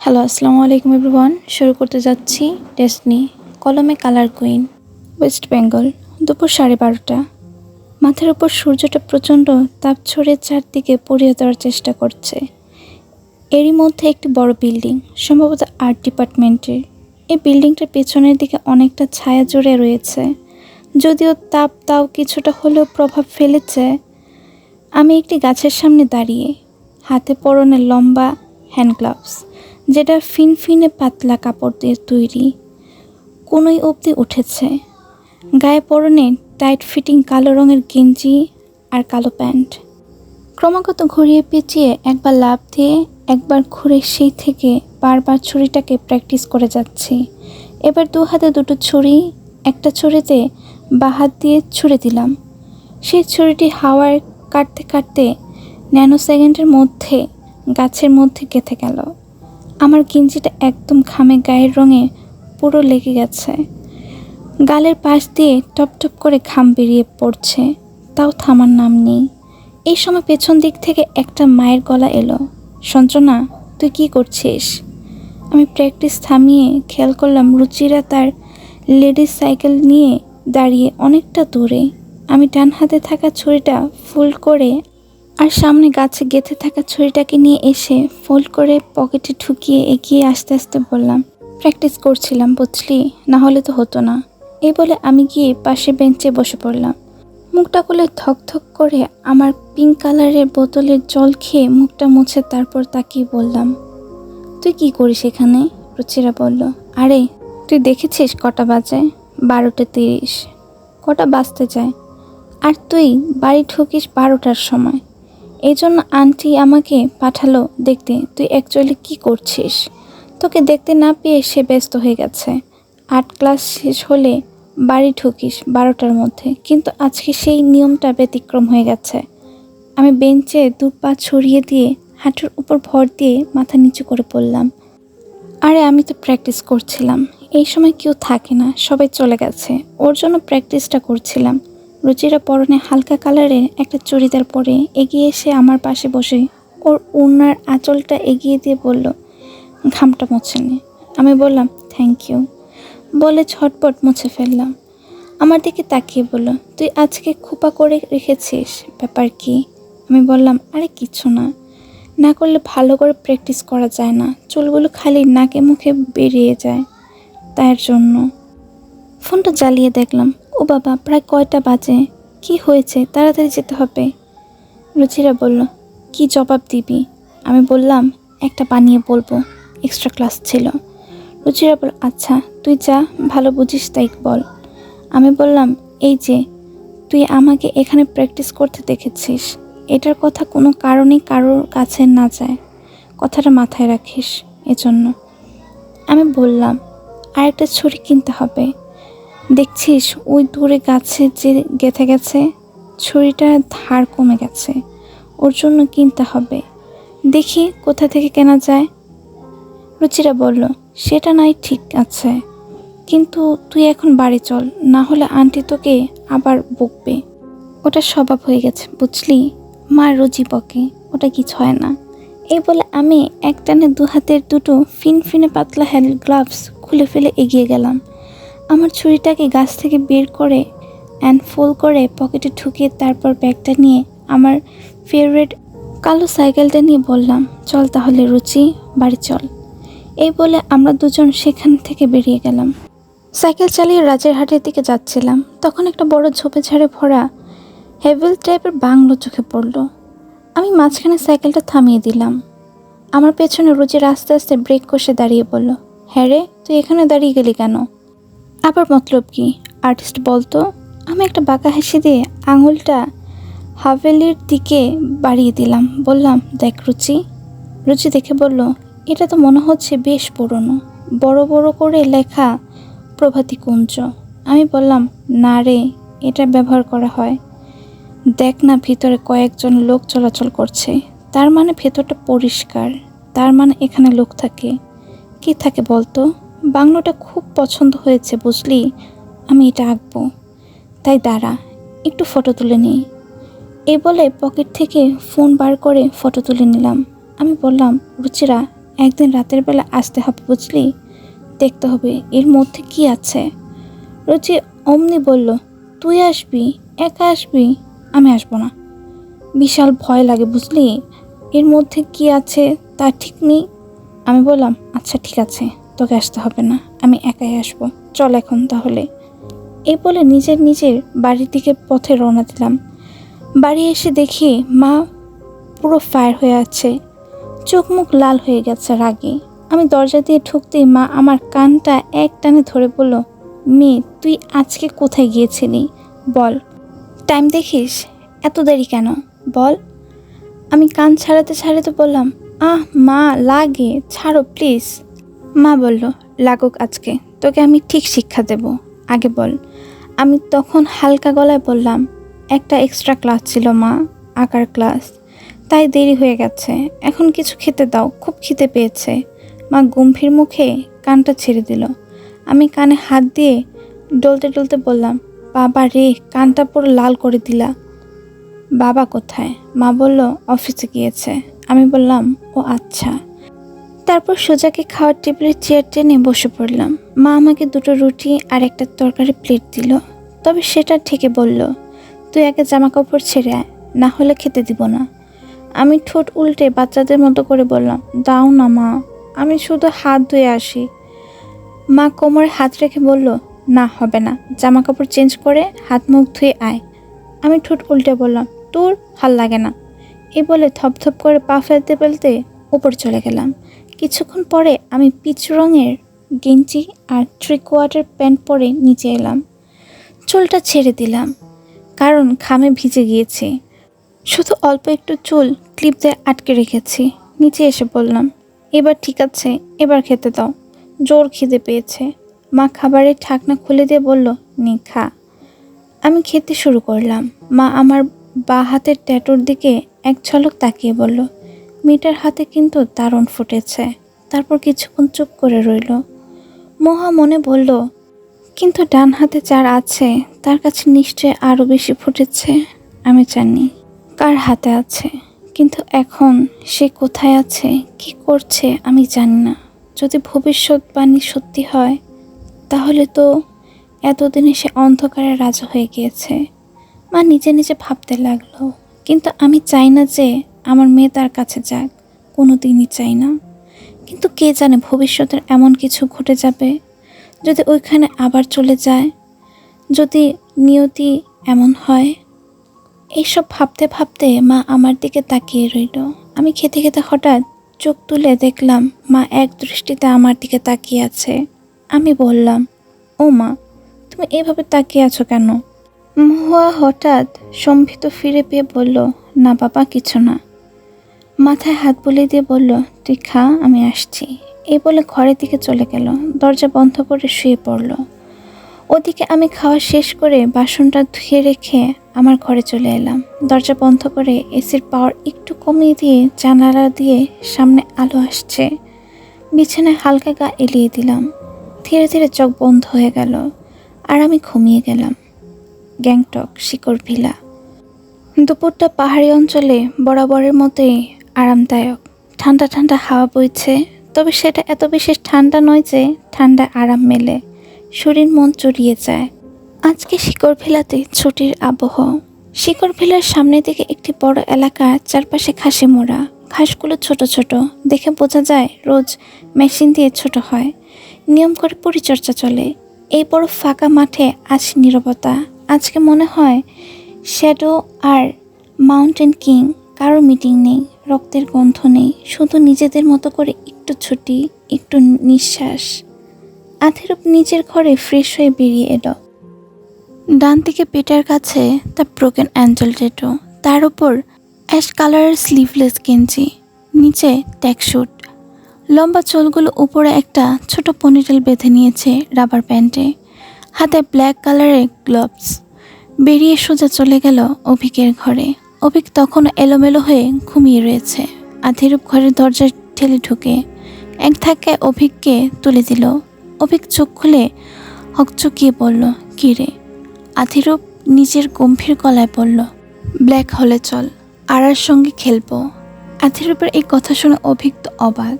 Hello আসসালামু আলাইকুম everyone শুরু করতে যাচ্ছি ডেসনি কলমে কালার কুইন ওয়েস্ট বেঙ্গল দুপুর সাড়ে বারোটা। মাথার উপর সূর্যটা প্রচণ্ড তাপ ছড়ে চারদিকে পড়িয়ে দেওয়ার চেষ্টা করছে। এরই মধ্যে একটি বড় বিল্ডিং সম্ভবত আর্ট ডিপার্টমেন্টের এই বিল্ডিংটার পেছনের দিকে অনেকটা ছায়া জুড়ে রয়েছে। যদিও তাপ তাও কিছুটা হলেও প্রভাব ফেলেছে। আমি একটি গাছের সামনে দাঁড়িয়ে, হাতে পরনে লম্বা হ্যান্ড গ্লাভস যেটা ফিনফিনে পাতলা কাপড় দিয়ে তৈরি। কোনোই অবধি উঠেছে। গায়ে পরনে টাইট ফিটিং কালো রঙের গেঞ্জি আর কালো প্যান্ট। ক্রমাগত ঘুরিয়ে পেঁচিয়ে একবার লাভ দিয়ে একবার ঘুরে সেই থেকে বারবার ছুরিটাকে প্র্যাকটিস করে যাচ্ছি। এবার দু হাতে দুটো ছুরি, একটা ছুরিতে বা হাত দিয়ে ছুড়ে দিলাম। সেই ছুরিটি হাওয়ায় কাটতে কাটতে ন্যানো সেকেন্ডের মধ্যে, গাছের মধ্যে গেঁথে গেল। আমার গেঞ্জিটা একদম ঘামে গায়ের রঙে পুরো লেগে গেছে। গালের পাশ দিয়ে টপ টপ করে ঘাম বেরিয়ে পড়ছে, তাও থামার নাম নেই। এই সময় পেছন দিক থেকে একটা মায়ের গলা এলো, সঞ্চনা, তুই কি করছিস? আমি প্র্যাকটিস থামিয়ে খেয়াল করলাম রুচিরা তার লেডিস সাইকেল নিয়ে দাঁড়িয়ে অনেকটা দূরে। আমি ডান হাতে থাকা ছুরিটা ফুল করে আর সামনে গাছে গেঁথে থাকা ছুরিটাকে নিয়ে এসে ফোল্ড করে পকেটে ঢুকিয়ে এগিয়ে আস্তে আস্তে বললাম প্র্যাকটিস করছিলাম, বুঝলি? না হলে তো হতো না। এই বলে আমি গিয়ে পাশে বেঞ্চে বসে পড়লাম। মুখটা খুলে থক করে আমার পিঙ্ক কালারের বোতলের জল খেয়ে মুখটা মুছে তারপর তাকিয়ে বললাম, তুই কি করিস এখানে? রুচিরা বলল, আরে, তুই দেখেছিস কটা বাজে? বারোটা তিরিশ। কটা বাজতে যায়? আর তুই বাড়ি ঢুকিস বারোটার সময়। এই জন্য আন্টি আমাকে পাঠালো দেখতে, তুই অ্যাকচুয়ালি কি করছিস? তোকে দেখতে না পেয়ে সে ব্যস্ত হয়ে গেছে। আর্ট ক্লাস শেষ হলে বাড়ি ঢুকিস বারোটার মধ্যে, কিন্তু আজকে সেই নিয়মটা ব্যতিক্রম হয়ে গেছে। আমি বেঞ্চে দু পা ছড়িয়ে দিয়ে হাঁটুর উপর ভর দিয়ে মাথা নিচু করে পড়লাম। আরে আমি তো প্র্যাকটিস করছিলাম। এই সময় কেউ থাকে না, সবাই চলে গেছে। ওর জন্য প্র্যাকটিসটা করছিলাম। রুচিরা পরনে হালকা কালারের একটা চুড়িদার পরে এগিয়ে এসে আমার পাশে বসে ওর উনার আঁচলটা এগিয়ে দিয়ে বলল, ঘামটা মুছে নে। আমি বললাম থ্যাংক ইউ বলে ছটপট মুছে ফেললাম। আমার দিকে তাকিয়ে বলল, তুই আজকে খোপা করে রেখেছিস, ব্যাপার কি? আমি বললাম, আরে কিছু না। না করলে ভালো করে প্র্যাকটিস করা যায় না। চুলগুলো খালি নাকে মুখে বেরিয়ে যায় তার জন্য। ফোনটা জ্বালিয়ে দেখলাম ও বাবা, প্রায় কয়টা বাজে? কি হয়েছে? তাড়াতাড়ি যেতে হবে। রুচিরা বলল, কি জবাব দিবি? আমি বললাম, একটা বানিয়ে বলব। এক্সট্রা ক্লাস ছিল। রুচিরা বল আচ্ছা তুই যা, ভালো বুঝিস, তাই বল। আমি বললাম, এই যে, তুই আমাকে এখানে প্র্যাকটিস করতে দেখেছিস। এটার কথা কোনো কারণেই কারোর কাছে না যায়। কথাটা মাথায় রাখিস এজন্য। আমি বললাম আর একটা ছুরি কিনতে হবে। দেখছিস, ওই দূরে গাছে যে গেঁথে গেছে, ছুরিটার ধার কমে গেছে। ওর জন্য কিনতে হবে। দেখি কোথা থেকে কেনা যায়। রুচিরা বলল, সেটা নাই, ঠিক আছে। কিন্তু তুই এখন বাড়ি চল, না হলে আন্টি তোকে আবার বকবে। ওটা স্বভাব হয়ে গেছে, বুঝলি? মার রুচি বকে, ওটা কিছু হয় না। এই বলে আমি একটানে দু হাতের দুটো ফিনফিনে পাতলা হ্যান্ড গ্লাভস খুলে ফেলে এগিয়ে গেলাম। আমার ছুরিটাকে গাছ থেকে বের করে অ্যান্ড ফোল করে পকেটে ঢুকিয়ে তারপর ব্যাগটা নিয়ে আমার ফেভারেট কালো সাইকেলটা নিয়ে বললাম, চল তাহলে রুচি, বাড়ি চল। এই বলে আমরা দুজন সেখান থেকে বেরিয়ে গেলাম। সাইকেল চালিয়ে রাজের হাটের দিকে যাচ্ছিলাম। তখন একটা বড় ঝোপে ঝাড়ে ভরা হেভেল টাইপের বাংলো চোখে পড়ল। আমি মাঝখানে সাইকেলটা থামিয়ে দিলাম। আমার পেছনে রুচির আস্তে আস্তে ব্রেক কষে দাঁড়িয়ে বলল হ্যাঁ রে, তুই এখানে দাঁড়িয়ে গেলি কেন? আবার মতলব কি? আর্টিস্ট বলতো, আমি একটা বাঁকা হাসি দিয়ে আঙুলটা হাভেলির দিকে বাড়িয়ে দিলাম। বললাম, দেখ রুচি। রুচি দেখে বলল, এটা তো মনে হচ্ছে বেশ পুরনো। বড় বড় করে লেখা প্রভাতী কুঞ্জ। আমি বললাম, না রে, এটা ব্যবহার করা হয়। দেখ না ভিতরে কয়েকজন লোক চলাচল করছে। তার মানে ভেতরটা পরিষ্কার। তার মানে এখানে লোক থাকে। কি থাকে বলতো? বাংলোটা খুব পছন্দ হয়েছে, বুঝলি? আমি এটা আঁকবো। তাই দাঁড়া, একটু ফটো তুলে নিই। এই বলে পকেট থেকে ফোন বার করে ফটো তুলে নিলাম। আমি বললাম, রুচিরা, একদিন রাতের বেলা আসতে হবে, বুঝলি? দেখতে হবে, এর মধ্যে কি আছে? রুচি অমনি বলল, তুই আসবি? একা আসবি? আমি আসব না। বিশাল ভয় লাগে, বুঝলি? এর মধ্যে কি আছে তা ঠিক নেই। আমি বললাম আচ্ছা ঠিক আছে। তোকে আসতে হবে না, আমি একাই আসব। চল এখন তাহলে। এই বলে নিজের নিজের বাড়ির দিকে পথে রওনা দিলাম। বাড়ি এসে দেখি মা পুরো ফায়ার হয়ে আছে। চোখ মুখ লাল হয়ে গেছে রাগে। আমি দরজা দিয়ে ঢুকতেই মা আমার কানটা এক টানে ধরে বলল, মেয়ে, তুই আজকে কোথায় গিয়েছিলি? বল। টাইম দেখিস? এত দেরি কেন? বল। আমি কান ছাড়াতে ছাড়াতে বললাম, আহ মা, লাগে। ছাড়ো, প্লিজ। মা বলল, লাগুক আজকে, তোকে আমি ঠিক শিক্ষা দেব। আগে বল। আমি তখন হালকা গলায় বললাম, একটা এক্সট্রা ক্লাস ছিল মা, আঁকার ক্লাস তাই দেরি হয়ে গেছে। এখন কিছু খেতে দাও, খুব খিদে পেয়েছে। মা গম্ভীর মুখে কানটা ছেড়ে দিল। আমি কানে হাত দিয়ে ডলতে ডলতে বললাম, বাবা রে, কানটা পুরো লাল করে দিলা। বাবা কোথায়? মা বলল, অফিসে গিয়েছে। আমি বললাম, ও আচ্ছা। তারপর সোজাকে খাওয়ার টেবিলের চেয়ার টেনে বসে পড়লাম। মা আমাকে দুটো রুটি আর একটা তরকারি প্লেট দিল। তবে সেটা ঠেকে বলল, তুই আগে জামা কাপড় ছেড়ে আয়, না হলে খেতে দিব না। আমি ঠোঁট উল্টে বাচ্চাদের মতো করে বললাম, দাও না মা, আমি শুধু হাত ধুয়ে আসি। মা কোমরে হাত রেখে বলল, না, হবে না জামা কাপড় চেঞ্জ করে হাত মুখ ধুয়ে আয়। আমি ঠোঁট উল্টে বললাম, তোর ভালো লাগে না। এই বলে থপথপ করে পা ফেলতে ফেলতে উপর চলে গেলাম। কিছুক্ষণ পরে আমি পিচ রঙের গেঞ্জি আর থ্রি কোয়ার্টার প্যান্ট পরে নিচে এলাম। চুলটা ছেড়ে দিলাম, কারণ ঘামে ভিজে গিয়েছে। শুধু অল্প একটু চুল ক্লিপ দিয়ে আটকে রেখেছি। নিচে এসে বললাম, এবার ঠিক আছে, এবার খেতে দাও। জোর খিদে পেয়েছে। মা খাবারের ঢাকনা খুলে দিয়ে বলল, নি, খা। আমি খেতে শুরু করলাম। মা আমার বা হাতের ট্যাটুর দিকে এক ঝলক তাকিয়ে বলল মেয়েটার হাতে কিন্তু দারুণ ফুটেছে। তারপর কিছুক্ষণ চুপ করে রইল। মহা মনে বলল, কিন্তু ডান হাতে যার আছে, তার কাছে নিশ্চয় আরও বেশি ফুটেছে। আমি জানি কার হাতে আছে, কিন্তু এখন সে কোথায় আছে, কি করছে, আমি জানি না। যদি ভবিষ্যৎবাণী সত্যি হয়, তাহলে তো এতদিনে সে অন্ধকারে রাজা হয়ে গিয়েছে। মা নিজে নিজে ভাবতে লাগল, কিন্তু আমি চাই না যে আমার মেয়ে তার কাছে যাক কোনো দিনই চাই না। কিন্তু কে জানে ভবিষ্যতের এমন কিছু ঘটে যাবে, যদি ওইখানে আবার চলে যায়, যদি নিয়তি এমন হয়। এইসব ভাবতে ভাবতে মা আমার দিকে তাকিয়ে রইল। আমি খেতে খেতে হঠাৎ চোখ তুলে দেখলাম, মা এক দৃষ্টিতে আমার দিকে তাকিয়ে আছে। আমি বললাম, ও মা, তুমি এভাবে তাকিয়ে আছো কেন? মহুয়া হঠাৎ সম্ভিত ফিরে পেয়ে বলল, না বাবা, কিছু না। মাথায় হাত বুলিয়ে দিয়ে বলল, তুই খা, আমি আসছি। এই বলে ঘরের দিকে চলে গেল। দরজা বন্ধ করে শুয়ে পড়ল। ওদিকে আমি খাওয়া শেষ করে বাসনটা ধুয়ে রেখে আমার ঘরে চলে এলাম। দরজা বন্ধ করে এসির পাওয়ার একটু কমিয়ে দিয়ে জানালা দিয়ে সামনে আলো আসছে। বিছানায় হালকা গা এলিয়ে দিলাম। ধীরে ধীরে চোখ বন্ধ হয়ে গেল আর আমি ঘুমিয়ে গেলাম। গ্যাংটক, শিকড় ভিলা। দুপুরটা পাহাড়ি অঞ্চলে বরাবরের মতোই আরামদায়ক। ঠান্ডা ঠান্ডা হাওয়া বইছে, তবে সেটা এত বেশি ঠান্ডা নয় যে ঠান্ডা আরাম মেলে। শরীর মন চড়িয়ে যায়। আজকে শিকড় ভেলাতে ছুটির আবহ। শিকড় ভেলার সামনের দিকে একটি বড় এলাকা, চারপাশে ঘাসে মোড়া। ঘাসগুলো ছোট ছোট। দেখে বোঝা যায় রোজ মেশিন দিয়ে ছোট হয়। নিয়ম করে পরিচর্যা চলে। এই বড় ফাঁকা মাঠে আজ নীরবতা। আজকে মনে হয় শ্যাডো আর মাউন্টেন কিং কারও মিটিং নেই। রক্তের গন্ধ নেই, শুধু নিজেদের মতো করে একটু ছুটি, একটু নিঃশ্বাস। আথেরূপ নিজের ঘরে ফ্রেশ হয়ে বেরিয়ে এলো। ডান দিকে পেটার কাছে তার ব্রোকেন অ্যাঞ্জেল টেটো তার উপর অ্যাশ কালারের স্লিভলেস গেঞ্জি, নিচে ট্যাকশুট লম্বা চুলগুলো উপরে একটা ছোট পনিটেল বেঁধে নিয়েছে রাবার প্যান্টে হাতে ব্ল্যাক কালারের গ্লোভস বেরিয়ে সোজা চলে গেল অভিকের ঘরে। অভিক তখন এলোমেলো হয়ে ঘুমিয়ে রয়েছে। আধিরূপ ঘরের দরজা ঠেলে ঢুকে এক ধাক্কায় অভিককে তুলে দিল। অভিক চোখ খুলে হকচকিয়ে বলল, কী রে? আধিরূপ নিজের গম্ভীর গলায় বলল, ব্ল্যাক হলে চল আরার সঙ্গে খেলব। আধিরূপের এই কথা শুনে অভিক তো অবাক।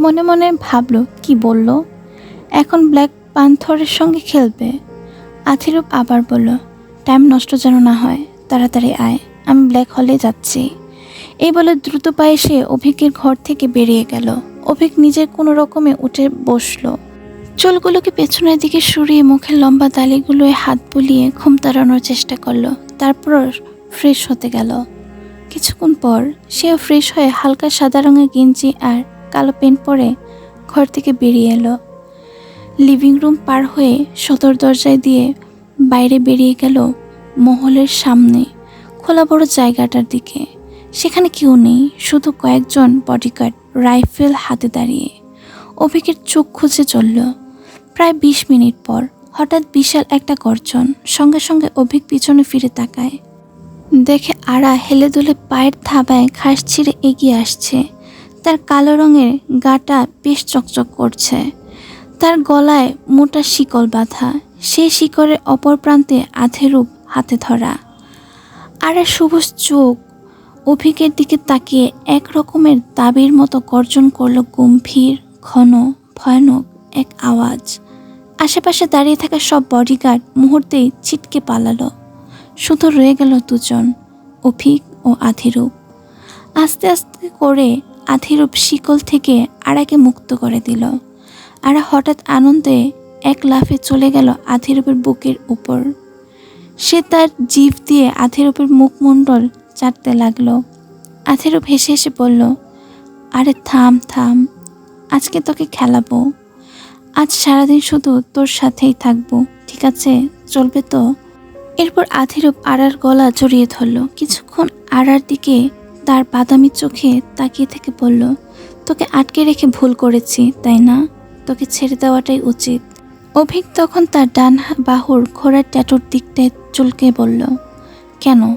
মনে মনে ভাবল, কি বলল? এখন ব্ল্যাক পান্থরের সঙ্গে খেলবে। আথিরূপ আবার বলল, টাইম নষ্ট যেন না হয়, তাড়াতাড়ি আয়। আমি ব্ল্যাক হলে যাচ্ছি। এই বলে দ্রুত পায়ে সে অভিকের ঘর থেকে বেরিয়ে গেল। অভিক নিজের কোনো রকমে উঠে বসল। চুলগুলোকে পেছনের দিকে সরিয়ে মুখের লম্বা দালিগুলোয় হাত বুলিয়ে ঘুম তাড়ানোর চেষ্টা করল। তারপর ফ্রেশ হতে গেল। কিছুক্ষণ পর সেও ফ্রেশ হয়ে হালকা সাদা রঙের গেঞ্জি আর কালো পেন্ট পরে ঘর থেকে বেরিয়ে এলো। লিভিং রুম পার হয়ে সদর দরজায় দিয়ে বাইরে বেরিয়ে গেল মহলের সামনে। খোলা বড় জায়গাটার দিকে। সেখানে কেউ নেই, শুধু কয়েকজন বডিগার্ড রাইফেল হাতে দাঁড়িয়ে। অভিকের চোখ খুঁজে চলল। প্রায় বিশ মিনিট পর হঠাৎ বিশাল একটা গর্জন সঙ্গে সঙ্গে অভিক পিছনে ফিরে তাকায়। দেখে আড়া হেলে দুলে পায়ের থাবায় ঘাস ছিঁড়ে এগিয়ে আসছে। তার কালো রঙের গাটা বেশ চকচক করছে। তার গলায় মোটা শিকল বাঁধা। সেই শিকড়ের অপর প্রান্তে আধেরূপ হাতে ধরা। আর সবুজ চোখ অভিকের দিকে তাকিয়ে এক রকমের দাবির মতো গর্জন করল গম্ভীর, ঘন, ভয়ানক এক আওয়াজ। আশেপাশে দাঁড়িয়ে থাকা সব বডিগার্ড মুহূর্তেই ছিটকে পালালো। শুধু রয়ে গেল দুজন, অভিক ও আধিরূপ আস্তে আস্তে করে আধিরূপ শিকল থেকে আড়াকে মুক্ত করে দিল। আর হঠাৎ আনন্দে এক লাফে চলে গেল আধিরূপের বুকের উপর। সে তার জিভ দিয়ে আধিরূপের মুখমণ্ডল চাটতে লাগল। আধিরূপ হেসে হেসে বলল, আরে থাম থাম, আজকে তোকে খেলাবো। আজ সারাদিন শুধু তোর সাথেই থাকব, ঠিক আছে? চলবে তো? এরপর আধিরূপ আড়ার গলা জড়িয়ে ধরল। কিছুক্ষণ আড়ার দিকে তার বাদামি চোখে তাকিয়ে থেকে বলল, তোকে আটকে রেখে ভুল করেছি, তাই না? তোকে ছেড়ে দেওয়াটাই উচিত। অভিক তখন তার ডান বাহুর ঘোড়ার ট্যাটুর দিকটায় চুলকে বলল, কেন?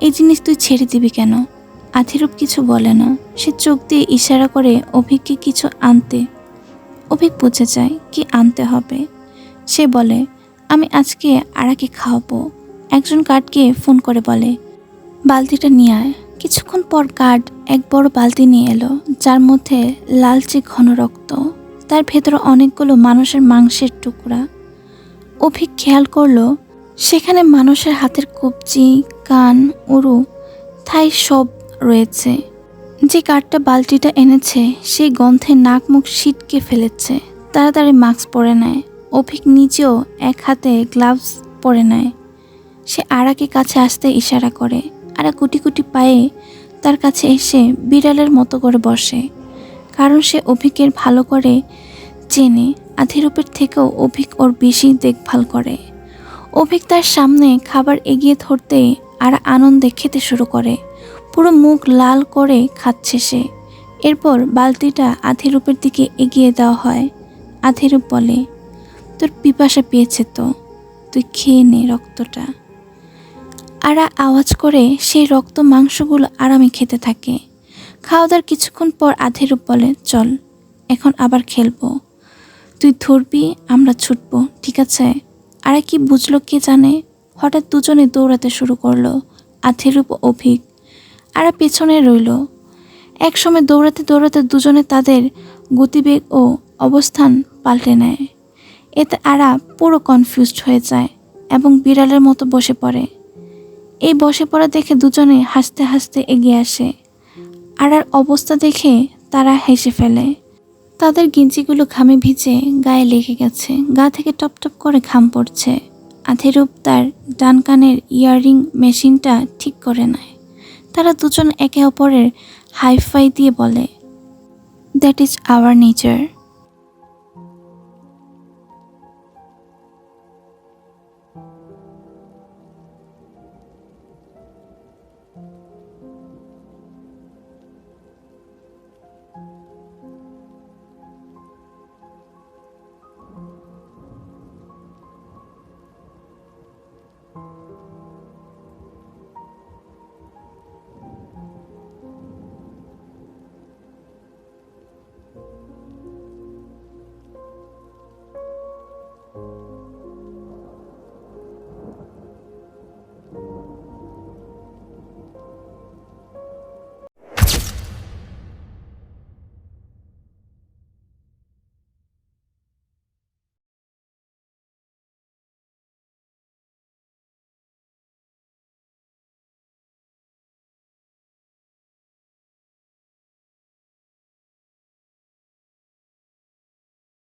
এই জিনিস তুই ছেড়ে দিবি কেন? আধিরূপ কিছু বলে না। সে চোখ দিয়ে ইশারা করে অভিককে কিছু আনতে। অভিক বুঝে যায় কি আনতে হবে। সে বলে, আমি আজকে আরাকে খাওয়াবো। একজন গার্ডকে ফোন করে বলে, বালতিটা নিয়ে আয়। কিছুক্ষণ পর গার্ড এক বড় বালতি নিয়ে এলো, যার মধ্যে লালচে ঘন রক্ত। তার ভেতরে অনেকগুলো মানুষের মাংসের টুকরা। অভিক খেয়াল করল, সেখানে মানুষের হাতের কবজি, কান, উরু, থাই সব রয়েছে। যে কাঠটা বালতিটা এনেছে, সেই গন্ধে নাক মুখ ছিটকে ফেলেছে। তাড়াতাড়ি মাস্ক পরে নেয়। অভিক নিজেও এক হাতে গ্লাভস পরে নেয়। সে আরাকে কাছে আসতে ইশারা করে। আরা কুটি কুটি পায়ে তার কাছে এসে বিড়ালের মতো করে বসে। কারণ সে অভিকের ভালো করে চেনে, আধিরূপের থেকেও অভিক ওর বেশি দেখভাল করে। অভিক তার সামনে খাবার এগিয়ে ধরতে আর আনন্দে খেতে শুরু করে। পুরো মুখ লাল করে খাচ্ছে সে। এরপর বালতিটা আধিরূপের দিকে এগিয়ে দেওয়া হয়। আধিরূপ বলে, তোর পিপাসা পেয়েছে তো, তুই খেয়ে নে রক্তটা। আরা আওয়াজ করে সেই রক্ত মাংসগুলো আরামে খেতে থাকে। খাওয়া দাওয়ার কিছুক্ষণ পর আধেরূপ বলে, চল, এখন আবার খেলব। তুই ধরবি, আমরা ছুটবো, ঠিক আছে? আর কি বুঝলো কে জানে? হঠাৎ দুজনে দৌড়াতে শুরু করল আধেরূপ অভিক। আরা পেছনে রইল। একসময় দৌড়াতে দৌড়াতে দুজনে তাদের গতিবেগ ও অবস্থান পাল্টে নেয়। এতে আরা পুরো কনফিউজড হয়ে যায় এবং বিড়ালের মতো বসে পড়ে। এই বসে পড়া দেখে দুজনে হাসতে হাসতে এগিয়ে আসে। আরার অবস্থা দেখে তারা হেসে ফেলে। তাদের গিঞ্জিগুলো ঘামে ভিজে গায়ে লেগে গেছে। গা থেকে টপ টপ করে ঘাম পড়ছে। আধেরূপ তার ডান কানের ইয়াররিং মেশিনটা ঠিক করে নেয়। তারা দুজন একে অপরের হাইফাই দিয়ে বলে that is our nature you.